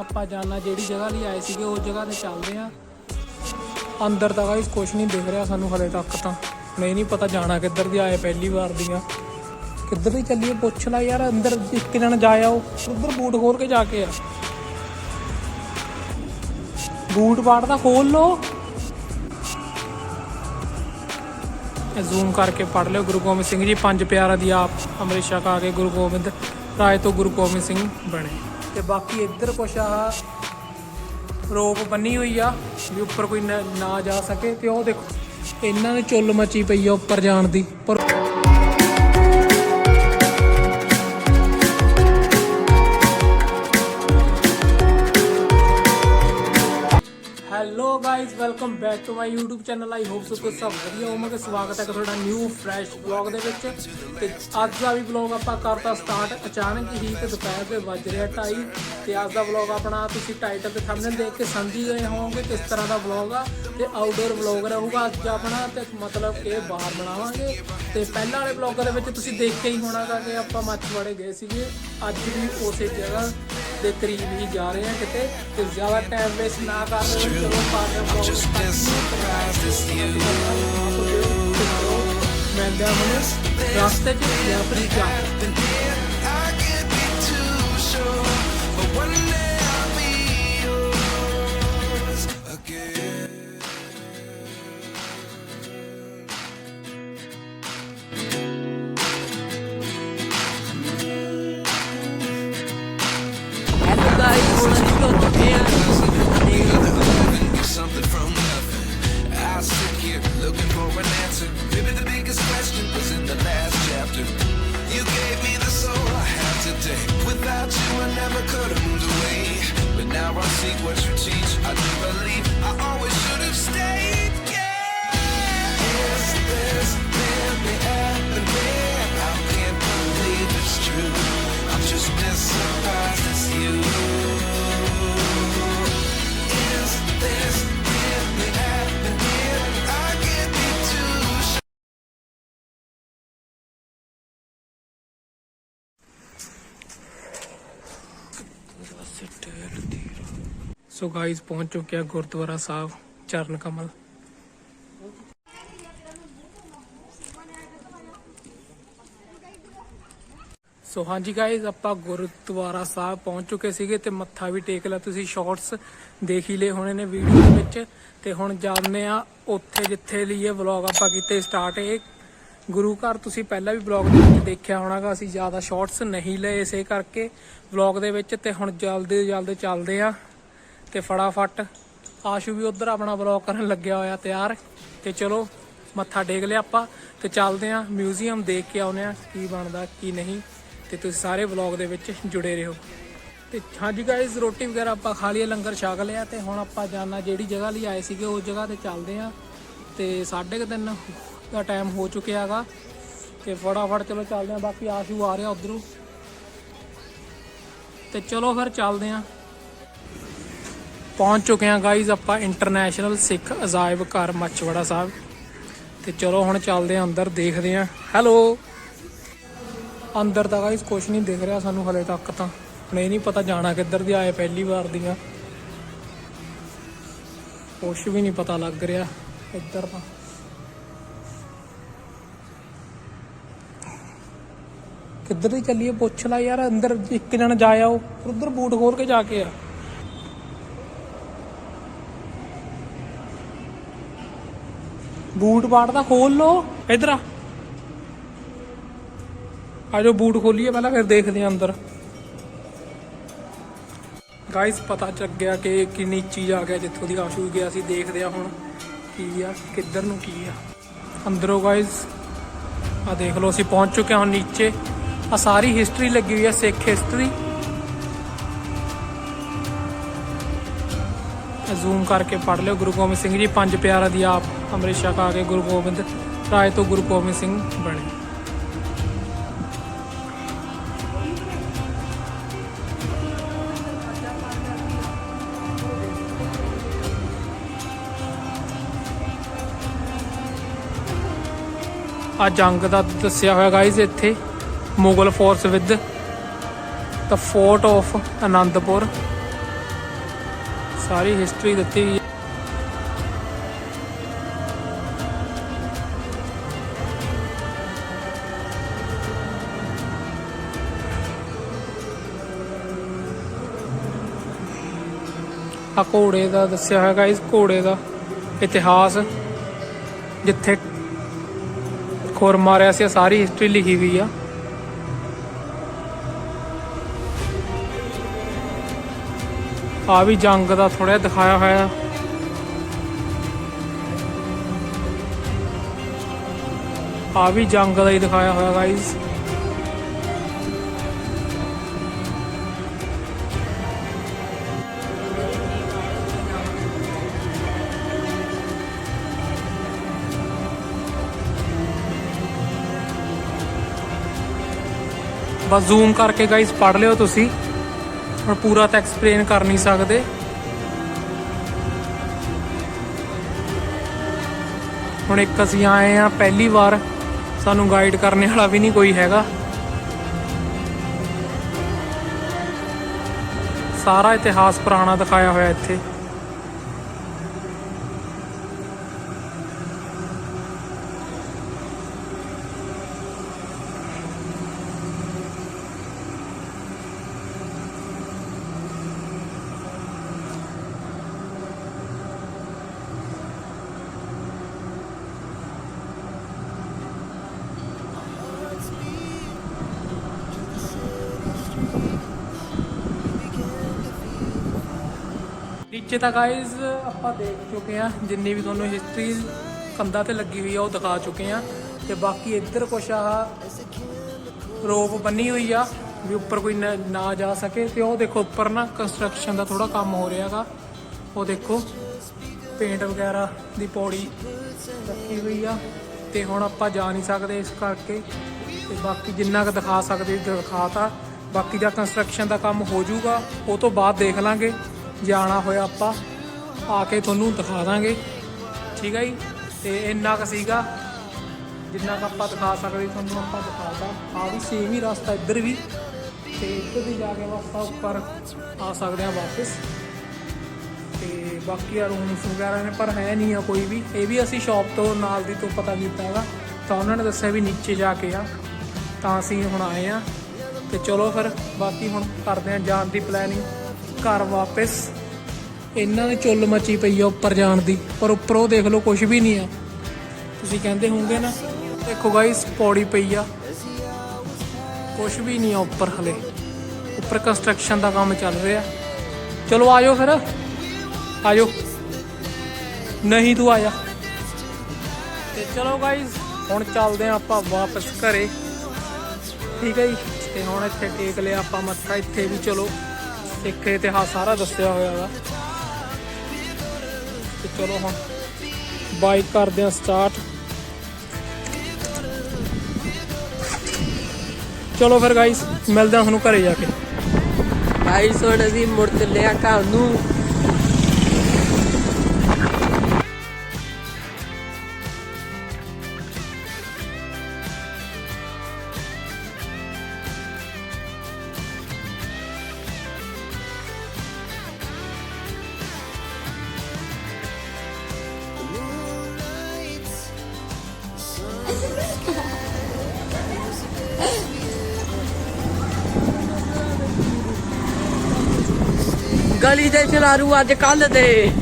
ਆਪਾਂ ਜਾਣਾ ਜਿਹੜੀ ਜਗ੍ਹਾ ਲਈ ਆਏ ਸੀਗੇ ਉਸ ਜਗ੍ਹਾ ਤੇ ਚੱਲਦੇ ਆ ਅੰਦਰ ਤਾਂ ਗਾਇਸ ਕੁਝ ਨਹੀਂ ਦਿਖ ਰਿਹਾ ਸਾਨੂੰ ਹਲੇ ਤੱਕ ਤਾਂ। ਨਹੀਂ ਨਹੀਂ ਪਤਾ ਜਾਣਾ ਕਿੱਧਰ ਦੀ ਆਏ ਪਹਿਲੀ ਵਾਰ ਦੀਆਂ। ਕਿੱਧਰ ਦੀ ਚੱਲੀਏ, ਪੁੱਛ ਲੈ ਯਾਰ, ਅੰਦਰ ਇੱਕ ਜਣ ਜਾ ਆਓ ਉਧਰ ਬੂਟ ਖੋਲ ਕੇ ਜਾ ਕੇ ਆ। ਬੂਟ ਬਾੜ ਦਾ ਖੋਲ ਲੋ ਜ਼ੂਮ ਕਰਕੇ ਪੜ ਲਿਓ, ਗੁਰੂ ਗੋਬਿੰਦ ਸਿੰਘ ਜੀ, ਪੰਜ ਪਿਆਰਾਂ ਦੀ ਆਪ ਅੰਮ੍ਰਿਤ ਛਕ ਆ ਕੇ ਗੁਰੂ ਗੋਬਿੰਦ ਰਾਏ ਤੋਂ ਗੁਰੂ ਗੋਬਿੰਦ ਸਿੰਘ ਬਣੇ। ਤੇ ਬਾਕੀ ਇੱਧਰ ਕੁਛ ਆ ਰੋਪ ਬੰਨੀ ਹੋਈ ਆ ਵੀ ਉੱਪਰ ਕੋਈ ਨਾ ਨਾ ਜਾ ਸਕੇ ਤੇ ਉਹ ਦੇਖੋ, ਇਹਨਾਂ ਨੇ ਚੁੱਲ ਮੱਚੀ ਪਈ ਆ ਉੱਪਰ ਜਾਣ ਦੀ। ਪਰ hello welcome back to my YouTube channel I hope so ਤੁਸੀਂ ਸਭ ਵਧੀਆ ਹੋਵੋਗੇ। ਸਵਾਗਤ ਹੈ ਤੁਹਾਡਾ ਨਿਊ ਫਰੈਸ਼ ਵਲੌਗ ਦੇ ਵਿੱਚ। ਤੇ ਅੱਜ ਦਾ ਵੀ ਵਲੌਗ ਆਪਾਂ ਕਰਤਾ ਸਟਾਰਟ ਅਚਾਨਕ ਹੀ ਤੇ ਦੁਪਹਿਰ ਦੇ ਵੱਜ ਰਿਹਾ 2:30 ਤੇ ਅੱਜ ਦਾ ਵਲੌਗ ਆਪਣਾ ਤੁਸੀਂ ਟਾਈਟਲ ਤੇ ਥੰਬਨੇਲ ਦੇਖ ਕੇ ਸਮਝੀ ਗਏ ਹੋਵੋਗੇ ਕਿਸ ਤਰ੍ਹਾਂ ਦਾ ਵਲੌਗ ਆ। ਤੇ ਆਊਟਡੋਰ ਵਲੌਗ ਰਹੂਗਾ ਅੱਜ ਆਪਣਾ ਤੇ ਮਤਲਬ ਕਿ ਬਾਹਰ ਬਣਾਵਾਂਗੇ। ਤੇ ਪਹਿਲਾਂ ਵਾਲੇ ਵਲੌਗ ਦੇ ਵਿੱਚ ਤੁਸੀਂ ਦੇਖਿਆ ਹੀ ਹੋਣਾਗਾ ਕਿ ਆਪਾਂ ਮੱਛਵਾੜੇ ਗਏ ਸੀਗੇ। ਅੱਜ ਵੀ ਉਸੇ ਜਗ੍ਹਾ ਦੇ ਕਰੀਬ ਹੀ ਜਾ ਰਹੇ ਹਾਂ ਕਿਤੇ ਤੇ ਜ਼ਿਆਦਾ ਟਾਈਮ ਵੇਸਟ ਨਾ ਕਰਦੇ ਹੋਏ ਚਲੋ ਪਾਰਟਨਰ ਬਲੌਗ ਮੈਂ ਦਾ ਹੁਣ ਰਸਤੇ ਜਾਂ ਫਿਰ ਜਾ But now I see what you teach. I do believe I always should so guys ਪਹੁੰਚ ਚੁੱਕਿਆ ਗੁਰਦੁਆਰਾ ਸਾਹਿਬ, ਚਰਨ ਕਮਲ। ਸੋ ਹਾਂਜੀ ਗਾਇਜ਼ ਆਪਾਂ ਗੁਰਦੁਆਰਾ ਸਾਹਿਬ ਪਹੁੰਚ ਚੁੱਕੇ ਸੀਗੇ ਤੇ ਮੱਥਾ ਵੀ ਟੇਕ ਲਿਆ। ਤੁਸੀਂ ਸ਼ਾਰਟਸ ਦੇਖ ਹੀ ਲਏ ਹੋਣੇ ਨੇ ਵੀਡੀਓ ਦੇ ਵਿੱਚ। ਤੇ ਹੁਣ ਜਾਂਦੇ ਆ ਉੱਥੇ ਜਿੱਥੇ ਲਈ ਇਹ ਵਲੌਗ ਆਪਾਂ ਕੀਤੇ ਸਟਾਰਟ ਇਹ ਗੁਰੂ ਘਰ ਤੁਸੀਂ ਪਹਿਲਾਂ ਵੀ ਵਲੌਗ ਦੇ ਵਿੱਚ ਦੇਖਿਆ ਹੋਣਾਗਾ, ਅਸੀਂ ਜ਼ਿਆਦਾ ਸ਼ਾਰਟਸ ਨਹੀਂ ਲਏ ਇਸੇ ਕਰਕੇ ਵਲੌਗ ਦੇ ਵਿੱਚ। ਤੇ ਹੁਣ ਜਲਦੀ ਜਲਦੀ ਚੱਲਦੇ ਆ। ਤੇ ਫਟਾਫਟ ਆਸ਼ੂ ਵੀ ਉਧਰ ਆਪਣਾ ਵਲੌਗ ਕਰਨ ਲੱਗਿਆ ਹੋਇਆ ਤਿਆਰ। ਤੇ ਚਲੋ, ਮੱਥਾ ਟੇਕ ਲਿਆ ਆਪਾਂ ਤੇ ਚੱਲਦੇ ਆ ਮਿਊਜ਼ੀਅਮ ਦੇਖ ਕੇ ਆਉਨੇ ਆ ਕੀ ਬਣਦਾ, ਕੀ ਨਹੀਂ। ਤੇ ਤੁਸੀਂ ਸਾਰੇ ਵਲੌਗ ਦੇ ਵਿੱਚ ਜੁੜੇ ਰਹੋ। ਤੇ ਹਾਂਜੀ ਗਾਇਜ਼ ਰੋਟੀ ਵਗੈਰਾ ਆਪਾਂ ਖਾ ਲਿਆ ਲੰਗਰ ਛਕ ਲਿਆ ਤੇ ਹੁਣ ਆਪਾਂ ਜਾਣਾ ਜਿਹੜੀ ਜਗ੍ਹਾ ਲਈ ਆਏ ਸੀਗੇ ਉਸ ਜਗ੍ਹਾ ਤੇ ਚੱਲਦੇ ਆ ਤੇ 3:30 ਦਾ ਟਾਈਮ ਹੋ ਚੁੱਕਿਆ ਹੈਗਾ। ਤੇ ਫਟਾਫਟ ਚਲੋ ਚੱਲਦੇ ਆ ਬਾਕੀ ਆਸ਼ੂ ਆ ਰਿਹਾ ਉਧਰੋਂ। ਤੇ ਚਲੋ ਫਿਰ ਚੱਲਦੇ ਆ ਪਹੁੰਚ ਚੁੱਕੇ ਹਾਂ ਗਾਈਜ਼ ਆਪਾਂ ਇੰਟਰਨੈਸ਼ਨਲ ਸਿੱਖ ਅਜਾਇਬ ਘਰ ਮੱਛਵੜਾ ਸਾਹਿਬ। ਤੇ ਚਲੋ ਹੁਣ ਚੱਲਦੇ ਹਾਂ ਅੰਦਰ, ਦੇਖਦੇ ਹਾਂ। ਹੈਲੋ ਅੰਦਰ ਤਾਂ ਗਾਈਜ਼ ਕੁਝ ਨਹੀਂ ਦਿਖ ਰਿਹਾ ਸਾਨੂੰ ਹਲੇ ਤੱਕ ਤਾਂ। ਨਹੀਂ ਨਹੀਂ ਪਤਾ ਜਾਣਾ ਕਿੱਧਰ ਦੀ ਆਏ, ਪਹਿਲੀ ਵਾਰ ਦੀਆਂ। ਕੁਛ ਵੀ ਨਹੀਂ ਪਤਾ ਲੱਗ ਰਿਹਾ ਇੱਧਰ ਤਾਂ। ਕਿੱਧਰ ਦੀ ਚੱਲੀਏ? ਪੁੱਛ ਲੈ ਯਾਰ, ਅੰਦਰ ਇੱਕ ਜਣ ਜਾਇਆ ਉਹ ਉਧਰ ਬੂਟ ਖੋਲ ਕੇ ਜਾ ਕੇ ਆ। ਬੂਟ ਬਾੜ ਦਾ ਖੋਲ ਲੋ ਇਧਰ ਆ। ਆਜੋ ਬੂਟ ਖੋਲੀਏ ਪਹਿਲਾਂ, ਫਿਰ ਦੇਖਦੇ ਆ ਅੰਦਰ। ਗਾਇਸ ਪਤਾ ਚੱਲ ਗਿਆ ਕਿ ਕਿੰਨੀ ਚੀਜ਼ ਆ ਗਿਆ, ਜਿੱਥੋਂ ਦੀ ਆਸ਼ੂ ਗਿਆ ਸੀ ਦੇਖਦੇ ਆ ਹੁਣ ਕੀ ਆ, ਕਿੱਧਰ ਨੂੰ ਕੀ ਆ। ਅੰਦਰੋਂ ਗਾਇਸ ਆ ਦੇਖ ਲਓ, ਅਸੀਂ ਪਹੁੰਚ ਚੁੱਕੇ ਹਾਂ ਹੁਣ ਨੀਚੇ। ਆ ਸਾਰੀ ਹਿਸਟਰੀ ਲੱਗੀ ਹੋਈ ਆ ਸਿੱਖ ਹਿਸਟਰੀ ਜ਼ੂਮ ਕਰਕੇ ਪੜ ਲਿਓ। ਗੁਰੂ ਗੋਬਿੰਦ ਸਿੰਘ ਜੀ, ਪੰਜ ਪਿਆਰਾਂ ਦੀ ਆਪ ਅੰਮ੍ਰਿਤ ਛਕ ਆ ਕੇ ਗੁਰੂ ਗੋਬਿੰਦ ਰਾਏ ਤੋਂ ਗੁਰੂ ਗੋਬਿੰਦ ਸਿੰਘ ਬਣੇ। ਆ ਜੰਗ ਦਾ ਦੱਸਿਆ ਹੋਇਆ ਗਾਇਜ਼ ਇੱਥੇ Mughal force with the fort of Anandpur sorry history ਦਿੱਤੀ ਹੋਈ ਹੈ। ਆ ਘੋੜੇ ਦਾ ਦੱਸਿਆ ਹੋਇਆ ਗਾਇਸ ਘੋੜੇ ਦਾ ਇਤਿਹਾਸ, ਜਿੱਥੇ ਖੁਰ ਮਾਰਿਆ ਸੀ ਸਾਰੀ ਹਿਸਟਰੀ ਲਿਖੀ ਹੋਈ ਆ। ਆ ਵੀ ਜੰਗ ਦਾ ਥੋੜਾ ਦਿਖਾਇਆ ਹੋਇਆ। ਆ ਵੀ ਜੰਗ ਦਾ ਹੀ ਦਿਖਾਇਆ ਹੋਇਆ ਗਾਇਸ ਬਸ ਜ਼ੂਮ ਕਰਕੇ ਗਾਇਸ ਪੜ ਲਿਓ ਤੁਸੀਂ। ਹੁਣ ਪੂਰਾ ਤਾਂ ਐਕਸਪਲੇਨ ਕਰ ਨਹੀਂ ਸਕਦੇ। ਹੁਣ ਇੱਕ ਅਸੀਂ ਆਏ ਆ ਪਹਿਲੀ ਵਾਰ ਸਾਨੂੰ ਗਾਈਡ ਕਰਨ ਵਾਲਾ ਵੀ ਨਹੀਂ ਕੋਈ ਹੈਗਾ। ਸਾਰਾ ਇਤਿਹਾਸ ਪੁਰਾਣਾ ਦਿਖਾਇਆ ਹੋਇਆ ਇੱਥੇ। ਨੀਚੇ ਗਾਇਜ਼ ਆਪਾਂ ਦੇਖ ਚੁੱਕੇ ਆ ਜਿੰਨੀ ਵੀ ਤੁਹਾਨੂੰ ਹਿਸਟਰੀ ਕੰਧਾਂ ਤੇ ਲੱਗੀ ਹੋਈ ਆ, ਉਹ ਦਿਖਾ ਚੁੱਕੇ ਆ ਤੇ ਬਾਕੀ ਇੱਧਰ ਕੁਛ ਆਹ ਰੋਪ ਬੰਨੀ ਹੋਈ ਆ, ਵੀ ਉੱਪਰ ਕੋਈ ਨਾ ਨਾ ਜਾ ਸਕੇ। ਤੇ ਉਹ ਦੇਖੋ ਉੱਪਰ ਨਾ ਕੰਸਟਰਕਸ਼ਨ ਦਾ ਥੋੜਾ ਕੰਮ ਹੋ ਰਿਹਾਗਾ ਉਹ ਦੇਖੋ ਪੇਂਟ ਵਗੈਰਾ ਦੀ ਪੌੜੀ ਰੱਖੀ ਹੋਈ ਆ। ਤੇ ਹੁਣ ਆਪਾਂ ਜਾ ਨਹੀਂ ਸਕਦੇ ਇਸ ਕਰਕੇ। ਤੇ ਬਾਕੀ ਜਿੰਨਾ ਕੁ ਦਿਖਾ ਸਕਦੇ, ਦਿਖਾਤਾ। ਬਾਕੀ ਦਾ ਕੰਸਟਰਕਸ਼ਨ ਦਾ ਕੰਮ ਹੋ ਜਾਊਗਾ, ਉਹ ਤੋਂ ਬਾਅਦ ਦੇਖ ਲਾਂਗੇ। ਜਾਣਾ ਹੋਇਆ ਆਪਾਂ, ਆ ਕੇ ਤੁਹਾਨੂੰ ਦਿਖਾ ਦਾਂਗੇ। ਠੀਕ ਹੈ ਜੀ? ਤੇ ਇੰਨਾ ਕੁ ਸੀਗਾ, ਜਿੰਨਾ ਕੁ ਆਪਾਂ ਦਿਖਾ ਸਕਦੇ ਤੁਹਾਨੂੰ, ਆਪਾਂ ਦਿਖਾਤਾ ਆ ਵੀ ਸੇਮ ਹੀ ਰਸਤਾ ਇੱਧਰ ਵੀ। ਤੇ ਇੱਧਰ ਵੀ ਜਾ ਕੇ ਆਪਾਂ ਉੱਪਰ ਆ ਸਕਦੇ ਆ ਵਾਪਸ। ਤੇ ਬਾਕੀ ਆ ਰੂਮਸ ਵਗੈਰਾ ਨੇ, ਪਰ ਹੈ ਨਹੀਂ ਆ ਕੋਈ ਵੀ। ਇਹ ਵੀ ਅਸੀਂ ਸ਼ਾਪ ਤੋਂ ਨਾਲ ਦੀ ਤੋਂ ਪਤਾ ਕੀਤਾ ਹੈਗਾ ਤਾਂ ਉਹਨਾਂ ਨੇ ਦੱਸਿਆ ਵੀ ਨੀਚੇ ਜਾ ਕੇ ਆ। ਤਾਂ ਅਸੀਂ ਹੁਣ ਆਏ ਆ। ਤੇ ਚਲੋ ਫਿਰ, ਬਾਕੀ ਹੁਣ ਕਰਦੇ ਆ ਜਾਣ ਦੀ ਪਲੈਨਿੰਗ ਘਰ ਵਾਪਸ। ਇਹਨਾਂ ਦੀ ਚੁੱਲ ਮਚੀ ਪਈ ਆ ਉੱਪਰ ਜਾਣ ਦੀ, ਪਰ ਉੱਪਰੋਂ ਦੇਖ ਲਓ ਕੁਝ ਵੀ ਨਹੀਂ ਆ। ਤੁਸੀਂ ਕਹਿੰਦੇ ਹੋਵੋਗੇ ਨਾ, ਦੇਖੋ ਗਾਇਸ ਪੌੜੀ ਪਈ ਆ। ਕੁਝ ਵੀ ਨਹੀਂ ਆ ਉੱਪਰ ਹਲੇ। ਉੱਪਰ ਕੰਸਟਰਕਸ਼ਨ ਦਾ ਕੰਮ ਚੱਲ ਰਿਹਾ। ਚਲੋ ਆਜੋ ਫਿਰ। ਆਜੋ। ਨਹੀਂ ਤੂੰ ਆਇਆ ਤੇ ਚਲੋ ਗਾਇਸ ਹੁਣ ਚੱਲਦੇ ਆ ਆਪਾਂ ਵਾਪਸ ਘਰੇ। ਠੀਕ ਹੈ ਜੀ? ਤੇ ਹੁਣ ਇੱਥੇ ਟੇਕ ਲਿਆ ਆਪਾਂ ਮੱਥਾ, ਇੱਥੇ ਵੀ ਚਲੋ। ਸਿੱਖ ਇਤਿਹਾਸ ਸਾਰਾ ਦੱਸਿਆ ਹੋਇਆ ਵਾ। ਤੇ ਚਲੋ ਹੁਣ ਬਾਈਕ ਕਰਦੇ ਆ ਸਟਾਰਟ ਚਲੋ ਫਿਰ ਗਾਇਸ ਮਿਲਦੇ ਹਾਂ ਤੁਹਾਨੂੰ ਘਰੇ ਜਾ ਕੇ। ਗਾਈਸ ਹੁਣ ਅਸੀਂ ਮੁੜ ਚੱਲੇ ਆ ਘਰ ਨੂੰ। ਗਲੀ ਦੇ ਚਲਾਰੂ ਅੱਜ ਕੱਲ ਦੇ।